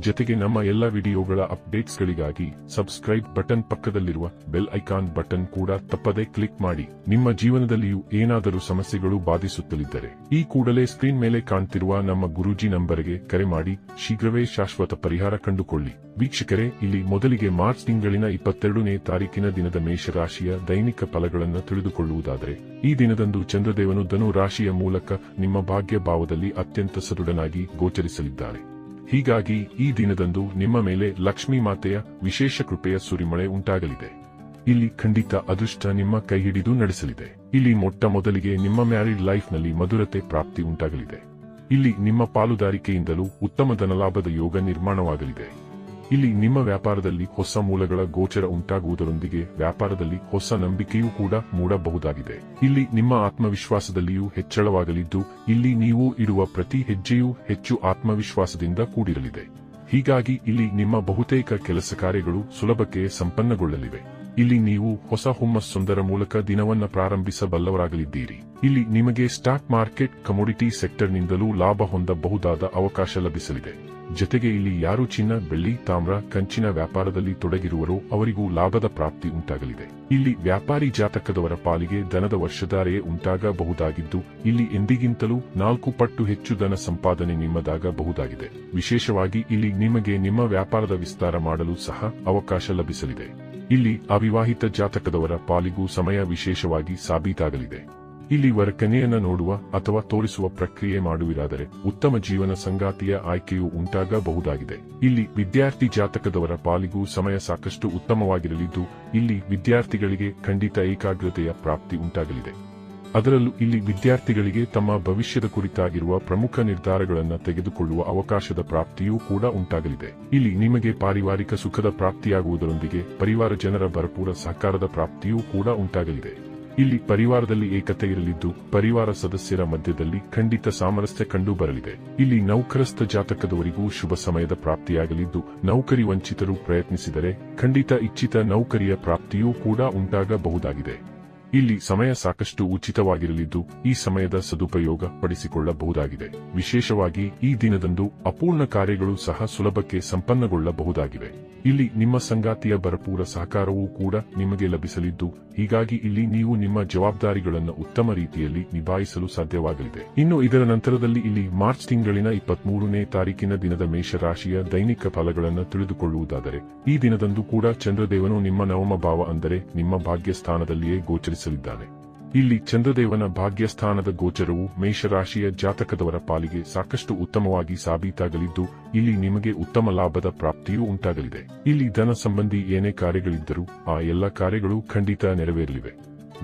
ಜೊತೆಗೆ ನಮ್ಮ ಎಲ್ಲ ವಿಡಿಯೋಗಳ ಅಪ್ಡೇಟ್ಸ್ಗಳಿಗಾಗಿ ಸಬ್ಸ್ಕ್ರೈಬ್ ಬಟನ್ ಪಕ್ಕದಲ್ಲಿರುವ ಬೆಲ್ ಐಕಾನ್ ಬಟನ್ ಕೂಡ ತಪ್ಪದೇ ಕ್ಲಿಕ್ ಮಾಡಿ. ನಿಮ್ಮ ಜೀವನದಲ್ಲಿಯೂ ಏನಾದರೂ ಸಮಸ್ಯೆಗಳು ಬಾಧಿಸುತ್ತಲಿದ್ದರೆ ಈ ಕೂಡಲೇ ಸ್ಕ್ರೀನ್ ಮೇಲೆ ಕಾಣ್ತಿರುವ ನಮ್ಮ ಗುರೂಜಿ ನಂಬರ್ಗೆ ಕರೆ ಮಾಡಿ. ಶೀಘ್ರವೇ ಶಾಶ್ವತ ಪರಿಹಾರ ಕಂಡುಕೊಳ್ಳಿ. ವೀಕ್ಷಕರೇ, ಇಲ್ಲಿ ಮೊದಲಿಗೆ ಮಾರ್ಚ್ ತಿಂಗಳಿನ ಇಪ್ಪತ್ತೆರಡನೇ ತಾರೀಕಿನ ದಿನದ ಮೇಷರಾಶಿಯ ದೈನಿಕ ಫಲಗಳನ್ನು ತಿಳಿದುಕೊಳ್ಳುವುದಾದರೆ, ಈ ದಿನದಂದು ಚಂದ್ರದೇವನು ಧನು ರಾಶಿಯ ಮೂಲಕ ನಿಮ್ಮ ಭಾಗ್ಯ ಭಾವದಲ್ಲಿ ಅತ್ಯಂತ ಸದೃಢನಾಗಿ ಗೋಚರಿಸಲಿದ್ದಾರೆ. ಹೀಗಾಗಿ ಈ ದಿನದಂದು ನಿಮ್ಮ ಮೇಲೆ ಲಕ್ಷ್ಮೀ ಮಾತೆಯ ವಿಶೇಷ ಕೃಪೆಯ ಸುರಿಮಳೆ ಉಂಟಾಗಲಿದೆ. ಇಲ್ಲಿ ಖಂಡಿತ ಅದೃಷ್ಟ ನಿಮ್ಮ ಕೈ ಹಿಡಿದು ನಡೆಸಲಿದೆ. ಇಲ್ಲಿ ಮೊಟ್ಟ ಮೊದಲಿಗೆ ನಿಮ್ಮ ಮ್ಯಾರಿಡ್ ಲೈಫ್ನಲ್ಲಿ ಮಧುರತೆ ಪ್ರಾಪ್ತಿ ಉಂಟಾಗಲಿದೆ. ಇಲ್ಲಿ ನಿಮ್ಮ ಪಾಲುದಾರಿಕೆಯಿಂದಲೂ ಉತ್ತಮ ಧನಲಾಭದ ಯೋಗ ನಿರ್ಮಾಣವಾಗಲಿದೆ. ಇಲ್ಲಿ ನಿಮ್ಮ ವ್ಯಾಪಾರದಲ್ಲಿ ಹೊಸ ಮೂಲಗಳ ಗೋಚರ ಉಂಟಾಗುವುದರೊಂದಿಗೆ ವ್ಯಾಪಾರದಲ್ಲಿ ಹೊಸ ನಂಬಿಕೆಯೂ ಕೂಡ ಮೂಡಬಹುದಾಗಿದೆ. ಇಲ್ಲಿ ನಿಮ್ಮ ಆತ್ಮವಿಶ್ವಾಸದಲ್ಲಿಯೂ ಹೆಚ್ಚಳವಾಗಲಿದ್ದು, ಇಲ್ಲಿ ನೀವು ಇಡುವ ಪ್ರತಿ ಹೆಜ್ಜೆಯೂ ಹೆಚ್ಚು ಆತ್ಮವಿಶ್ವಾಸದಿಂದ ಕೂಡಿರಲಿದೆ. ಹೀಗಾಗಿ ಇಲ್ಲಿ ನಿಮ್ಮ ಬಹುತೇಕ ಕೆಲಸ ಕಾರ್ಯಗಳು ಸುಲಭಕ್ಕೆ ಸಂಪನ್ನಗೊಳ್ಳಲಿವೆ. ಇಲ್ಲಿ ನೀವು ಹೊಸ ಹುಮ್ಮಸ್ಸೊಂದರ ಮೂಲಕ ದಿನವನ್ನ ಪ್ರಾರಂಭಿಸಬಲ್ಲವರಾಗಲಿದ್ದೀರಿ. ಇಲ್ಲಿ ನಿಮಗೆ ಸ್ಟಾಕ್ ಮಾರ್ಕೆಟ್, ಕಮೋಡಿಟಿ ಸೆಕ್ಟರ್ನಿಂದಲೂ ಲಾಭ ಹೊಂದಬಹುದಾದ ಅವಕಾಶ ಲಭಿಸಲಿದೆ. ಜೊತೆಗೆ ಇಲ್ಲಿ ಯಾರು ಚಿನ್ನ, ಬೆಳ್ಳಿ, ತಾಮ್ರ, ಕಂಚಿನ ವ್ಯಾಪಾರದಲ್ಲಿ ತೊಡಗಿರುವರೋ ಅವರಿಗೂ ಲಾಭದ ಪ್ರಾಪ್ತಿ ಉಂಟಾಗಲಿದೆ. ಇಲ್ಲಿ ವ್ಯಾಪಾರಿ ಜಾತಕದವರ ಪಾಲಿಗೆ ದನದ ವರ್ಷಧಾರೆಯೇ ಉಂಟಾಗಬಹುದಾಗಿದ್ದು, ಇಲ್ಲಿ ಎಂದಿಗಿಂತಲೂ ನಾಲ್ಕು ಪಟ್ಟು ಹೆಚ್ಚು ಧನ ಸಂಪಾದನೆ ನಿಮ್ಮದಾಗಬಹುದಾಗಿದೆ. ವಿಶೇಷವಾಗಿ ಇಲ್ಲಿ ನಿಮಗೆ ನಿಮ್ಮ ವ್ಯಾಪಾರದ ವಿಸ್ತಾರ ಮಾಡಲು ಸಹ ಅವಕಾಶ ಲಭಿಸಲಿದೆ. ಇಲ್ಲಿ ಅವಿವಾಹಿತ ಜಾತಕದವರ ಪಾಲಿಗೂ ಸಮಯ ವಿಶೇಷವಾಗಿ ಸಾಬೀತಾಗಲಿದೆ. ಇಲ್ಲಿ ವರಕನೆಯನ್ನ ನೋಡುವ ಅಥವಾ ತೋರಿಸುವ ಪ್ರಕ್ರಿಯೆ ಮಾಡುವಿರಾದರೆ ಉತ್ತಮ ಜೀವನ ಸಂಗಾತಿಯ ಆಯ್ಕೆಯು ಉಂಟಾಗಬಹುದಾಗಿದೆ. ಇಲ್ಲಿ ವಿದ್ಯಾರ್ಥಿ ಜಾತಕದವರ ಪಾಲಿಗೂ ಸಮಯ ಸಾಕಷ್ಟು ಉತ್ತಮವಾಗಿರಲಿದ್ದು, ಇಲ್ಲಿ ವಿದ್ಯಾರ್ಥಿಗಳಿಗೆ ಖಂಡಿತ ಏಕಾಗ್ರತೆಯ ಪ್ರಾಪ್ತಿ ಉಂಟಾಗಲಿದೆ. ಅದರಲ್ಲೂ ಇಲ್ಲಿ ವಿದ್ಯಾರ್ಥಿಗಳಿಗೆ ತಮ್ಮ ಭವಿಷ್ಯದ ಕುರಿತಾಗಿರುವ ಪ್ರಮುಖ ನಿರ್ಧಾರಗಳನ್ನು ತೆಗೆದುಕೊಳ್ಳುವ ಅವಕಾಶದ ಪ್ರಾಪ್ತಿಯೂ ಕೂಡ ಉಂಟಾಗಲಿದೆ. ಇಲ್ಲಿ ನಿಮಗೆ ಪಾರಿವಾರಿಕ ಸುಖದ ಪ್ರಾಪ್ತಿಯಾಗುವುದರೊಂದಿಗೆ ಪರಿವಾರ ಜನರ ಭರಪೂರ ಸಹಕಾರದ ಪ್ರಾಪ್ತಿಯೂ ಕೂಡ ಉಂಟಾಗಲಿದೆ. ಇಲ್ಲಿ ಪರಿವಾರದಲ್ಲಿ ಏಕತೆ ಇರಲಿದ್ದು, ಪರಿವಾರ ಸದಸ್ಯರ ಮಧ್ಯದಲ್ಲಿ ಖಂಡಿತ ಸಾಮರಸ್ಯ ಕಂಡು ಬರಲಿದೆ ಇಲ್ಲಿ ನೌಕರಸ್ಥ ಜಾತಕದವರಿಗೂ ಶುಭ ಸಮಯದ ಪ್ರಾಪ್ತಿಯಾಗಲಿದ್ದು, ನೌಕರಿ ವಂಚಿತರು ಪ್ರಯತ್ನಿಸಿದರೆ ಖಂಡಿತ ಇಚ್ಛಿತ ನೌಕರಿಯ ಪ್ರಾಪ್ತಿಯೂ ಕೂಡ ಉಂಟಾಗಬಹುದಾಗಿದೆ. ಇಲ್ಲಿ ಸಮಯ ಸಾಕಷ್ಟು ಉಚಿತವಾಗಿರಲಿದ್ದು, ಈ ಸಮಯದ ಸದುಪಯೋಗ ಪಡಿಸಿಕೊಳ್ಳಬಹುದಾಗಿದೆ. ವಿಶೇಷವಾಗಿ ಈ ದಿನದಂದು ಅಪೂರ್ಣ ಕಾರ್ಯಗಳು ಸಹ ಸುಲಭಕ್ಕೆ ಸಂಪನ್ನಗೊಳ್ಳಬಹುದಾಗಿವೆ. ಇಲ್ಲಿ ನಿಮ್ಮ ಸಂಗಾತಿಯ ಭರಪೂರ ಸಹಕಾರವೂ ಕೂಡ ನಿಮಗೆ ಲಭಿಸಲಿದ್ದು, ಹೀಗಾಗಿ ಇಲ್ಲಿ ನೀವು ನಿಮ್ಮ ಜವಾಬ್ದಾರಿಗಳನ್ನು ಉತ್ತಮ ರೀತಿಯಲ್ಲಿ ನಿಭಾಯಿಸಲು ಸಾಧ್ಯವಾಗಲಿದೆ. ಇನ್ನು ಇದರ ನಂತರದಲ್ಲಿ ಇಲ್ಲಿ ಮಾರ್ಚ್ ತಿಂಗಳಿನ ಇಪ್ಪತ್ಮೂರನೇ ತಾರೀಕಿನ ದಿನದ ಮೇಷರಾಶಿಯ ದೈನಿಕ ಫಲಗಳನ್ನು ತಿಳಿದುಕೊಳ್ಳುವುದಾದರೆ, ಈ ದಿನದಂದು ಕೂಡ ಚಂದ್ರದೇವನು ನಿಮ್ಮ ನವಮ ಭಾವ ಅಂದರೆ ನಿಮ್ಮ ಭಾಗ್ಯ ಸ್ಥಾನದಲ್ಲಿಯೇ ಗೋಚರಿಸಲಿದ್ದಾನೆ. ಇಲ್ಲಿ ಚಂದ್ರದೇವನ ಭಾಗ್ಯಸ್ಥಾನದ ಗೋಚರವು ಮೇಷರಾಶಿಯ ಜಾತಕದವರ ಪಾಲಿಗೆ ಸಾಕಷ್ಟು ಉತ್ತಮವಾಗಿ ಸಾಬೀತಾಗಲಿದ್ದು, ಇಲ್ಲಿ ನಿಮಗೆ ಉತ್ತಮ ಲಾಭದ ಪ್ರಾಪ್ತಿಯೂ ಉಂಟಾಗಲಿದೆ. ಇಲ್ಲಿ ಧನ ಸಂಬಂಧಿ ಏನೇ ಕಾರ್ಯಗಳಿದ್ದರೂ, ಆ ಎಲ್ಲ ಕಾರ್ಯಗಳು ಖಂಡಿತ ನೆರವೇರಲಿವೆ.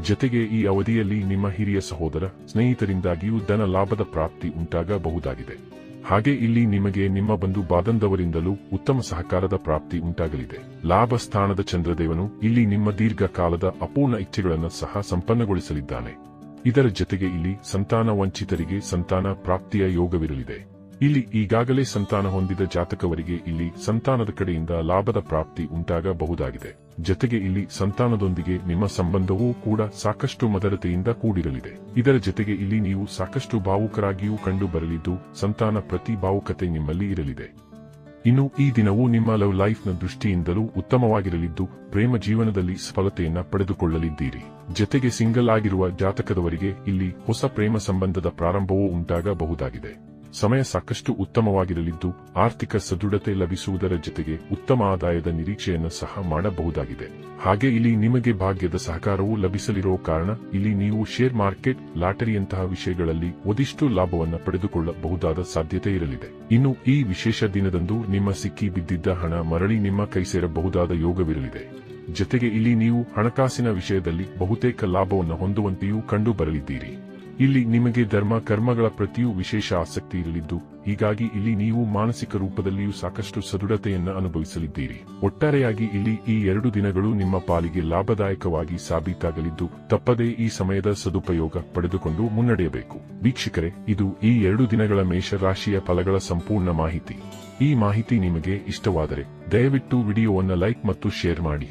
ಜತೆಗೆ ಈ ಅವಧಿಯಲ್ಲಿ ನಿಮ್ಮ ಹಿರಿಯ ಸಹೋದರ ಸ್ನೇಹಿತರಿಂದಾಗಿಯೂ ಧನ ಲಾಭದ ಪ್ರಾಪ್ತಿ ಉಂಟಾಗಬಹುದಾಗಿದೆ. ಹಾಗೆ ಇಲ್ಲಿ ನಿಮಗೆ ನಿಮ್ಮ ಬಂಧು ಬಾದಂದವರಿಂದಲೂ ಉತ್ತಮ ಸಹಕಾರದ ಪ್ರಾಪ್ತಿ ಉಂಟಾಗಲಿದೆ. ಲಾಭ ಸ್ಥಾನದ ಚಂದ್ರದೇವನು ಇಲ್ಲಿ ನಿಮ್ಮ ದೀರ್ಘಕಾಲದ ಅಪೂರ್ಣ ಇಚ್ಛೆಗಳನ್ನು ಸಹ ಸಂಪನ್ನಗೊಳಿಸಲಿದ್ದಾನೆ. ಇದರ ಜೊತೆಗೆ ಇಲ್ಲಿ ಸಂತಾನ ವಂಚಿತರಿಗೆ ಸಂತಾನ ಪ್ರಾಪ್ತಿಯ ಯೋಗವಿರಲಿದೆ. ಇಲ್ಲಿ ಈಗಾಗಲೇ ಸಂತಾನ ಹೊಂದಿದ ಜಾತಕವರಿಗೆ ಇಲ್ಲಿ ಸಂತಾನದ ಕಡೆಯಿಂದ ಲಾಭದ ಪ್ರಾಪ್ತಿ ಉಂಟಾಗಬಹುದಾಗಿದೆ. ಜತೆಗೆ ಇಲ್ಲಿ ಸಂತಾನದೊಂದಿಗೆ ನಿಮ್ಮ ಸಂಬಂಧವೂ ಕೂಡ ಸಾಕಷ್ಟು ಮದರತೆಯಿಂದ ಕೂಡಿರಲಿದೆ. ಇದರ ಜತೆಗೆ ಇಲ್ಲಿ ನೀವು ಸಾಕಷ್ಟು ಭಾವುಕರಾಗಿಯೂ ಕಂಡು ಬರಲಿದ್ದು ಸಂತಾನ ಪ್ರತಿ ಭಾವುಕತೆ ನಿಮ್ಮಲ್ಲಿ ಇರಲಿದೆ. ಇನ್ನು ಈ ದಿನವೂ ನಿಮ್ಮ ಲವ್ ಲೈಫ್ನ ದೃಷ್ಟಿಯಿಂದಲೂ ಉತ್ತಮವಾಗಿರಲಿದ್ದು, ಪ್ರೇಮ ಜೀವನದಲ್ಲಿ ಸಫಲತೆಯನ್ನ ಪಡೆದುಕೊಳ್ಳಲಿದ್ದೀರಿ. ಜತೆಗೆ ಸಿಂಗಲ್ ಆಗಿರುವ ಜಾತಕದವರಿಗೆ ಇಲ್ಲಿ ಹೊಸ ಪ್ರೇಮ ಸಂಬಂಧದ ಪ್ರಾರಂಭವೂ ಉಂಟಾಗಬಹುದಾಗಿದೆ. ಸಮಯ ಸಾಕಷ್ಟು ಉತ್ತಮವಾಗಿರಲಿದ್ದು, ಆರ್ಥಿಕ ಸದೃಢತೆ ಲಭಿಸುವುದರ ಜೊತೆಗೆ ಉತ್ತಮ ಆದಾಯದ ನಿರೀಕ್ಷೆಯನ್ನು ಸಹ ಮಾಡಬಹುದಾಗಿದೆ. ಹಾಗೆ ಇಲ್ಲಿ ನಿಮಗೆ ಭಾಗ್ಯದ ಸಹಕಾರವೂ ಲಭಿಸಲಿರುವ ಕಾರಣ, ಇಲ್ಲಿ ನೀವು ಶೇರ್ ಮಾರ್ಕೆಟ್, ಲಾಟರಿಯಂತಹ ವಿಷಯಗಳಲ್ಲಿ ಒದಿಷ್ಟು ಲಾಭವನ್ನು ಪಡೆದುಕೊಳ್ಳಬಹುದಾದ ಸಾಧ್ಯತೆ ಇರಲಿದೆ. ಇನ್ನು ಈ ವಿಶೇಷ ದಿನದಂದು ನಿಮ್ಮ ಸಿಕ್ಕಿ ಬಿದ್ದಿದ್ದ ಹಣ ಮರಳಿ ನಿಮ್ಮ ಕೈ ಸೇರಬಹುದಾದ ಯೋಗವಿರಲಿದೆ. ಜೊತೆಗೆ ಇಲ್ಲಿ ನೀವು ಹಣಕಾಸಿನ ವಿಷಯದಲ್ಲಿ ಬಹುತೇಕ ಲಾಭವನ್ನು ಹೊಂದುವಂತೆಯೂ ಕಂಡು ಬರಲಿದ್ದೀರಿ ಇಲ್ಲಿ ನಿಮಗೆ ಧರ್ಮ ಕರ್ಮಗಳ ಪ್ರತಿಯೂ ವಿಶೇಷ ಆಸಕ್ತಿ ಇರಲಿದ್ದು, ಹೀಗಾಗಿ ಇಲ್ಲಿ ನೀವು ಮಾನಸಿಕ ರೂಪದಲ್ಲಿಯೂ ಸಾಕಷ್ಟು ಸದೃಢತೆಯನ್ನು ಅನುಭವಿಸಲಿದ್ದೀರಿ. ಒಟ್ಟಾರೆಯಾಗಿ ಇಲ್ಲಿ ಈ ಎರಡು ದಿನಗಳು ನಿಮ್ಮ ಪಾಲಿಗೆ ಲಾಭದಾಯಕವಾಗಿ ಸಾಬೀತಾಗಲಿದ್ದು, ತಪ್ಪದೇ ಈ ಸಮಯದ ಸದುಪಯೋಗ ಪಡೆದುಕೊಂಡು ಮುನ್ನಡೆಯಬೇಕು. ವೀಕ್ಷಕರೇ, ಇದು ಈ ಎರಡು ದಿನಗಳ ಮೇಷ ರಾಶಿಯ ಫಲಗಳ ಸಂಪೂರ್ಣ ಮಾಹಿತಿ. ಈ ಮಾಹಿತಿ ನಿಮಗೆ ಇಷ್ಟವಾದರೆ, ದಯವಿಟ್ಟು ವಿಡಿಯೋವನ್ನು ಲೈಕ್ ಮತ್ತು ಶೇರ್ ಮಾಡಿ.